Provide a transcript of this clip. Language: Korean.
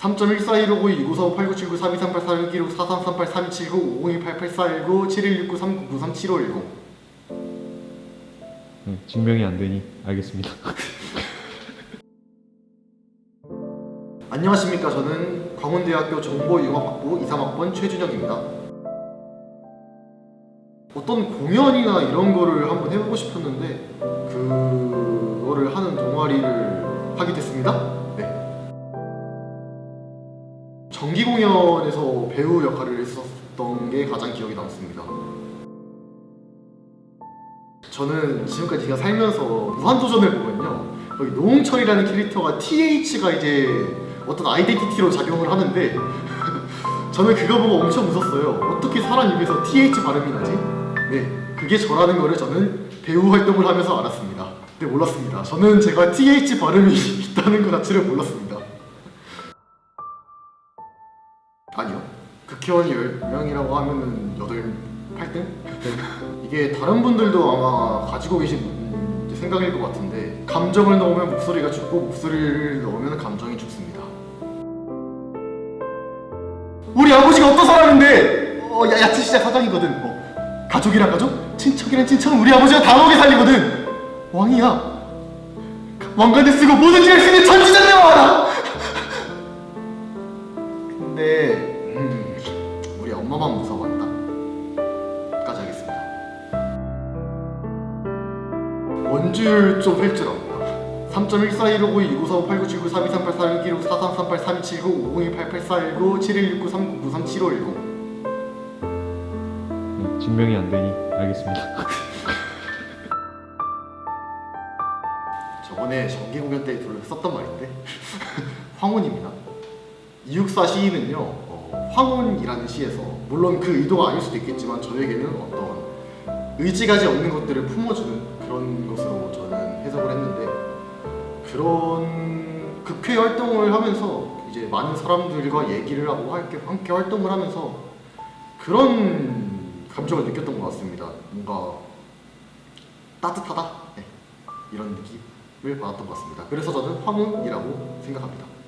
3.1415-2948-8979-4338-3279-5018-8279-5188-4219 네, 증명이 안 되니 알겠습니다. 안녕하십니까 저는 광운대학교 정보융합학부 23학번 최준혁입니다 어떤 공연이나 이런 거를 한번 해보고 싶었는데 그거를 하는 동아리를 하게 됐습니다 네. 정기 공연에서 배우 역할을 했었던 게 가장 기억에 남습니다. 저는 지금까지 제가 살면서 무한도전을 보면요. 여기 노홍철이라는 캐릭터가 TH가 이제 어떤 아이덴티티로 작용을 하는데 저는 그거 보고 엄청 웃었어요. 어떻게 사람 입에서 TH 발음이 나지? 네 그게 저라는 거를 저는 배우 활동을 하면서 알았습니다. 네 몰랐습니다. 저는 제가 TH 발음이 있다는 것 자체를 몰랐습니다 아니요. 극회원이 10명이라고 하면은 8, 8등? 이게 다른 분들도 아마 가지고 계신 생각일 것 같은데 감정을 넣으면 목소리가 죽고 목소리를 넣으면 감정이 죽습니다. 우리 아버지가 어떤 사람인데? 어, 야, 야채 시장 사장이거든. 어, 가족이란 가족? 친척이란 친척은 우리 아버지가 다 먹여 살리거든. 왕이야. 왕관을 쓰고 수 있는 천지잖아 근데 원줄 좀할줄 압니다 3.1415-2948-8979-4338-3279-5018-8279-5188-419-7169-3993-7510 네, 증명이 안 되니 알겠습니다. 저번에 정기 공연 때 둘러 썼던 말인데 황혼입니다. 이육사 시인은요 어, 황혼이라는 시에서 물론 그 의도가 아닐 수도 있겠지만 저에게는 어떤 의지가지 없는 것들을 품어주는 그런 극회 활동을 하면서 이제 많은 사람들과 얘기를 하고 함께, 활동을 하면서 그런 감정을 느꼈던 것 같습니다. 뭔가 따뜻하다 네, 이런 느낌을 받았던 것 같습니다. 그래서 저는 황혼이라고 생각합니다.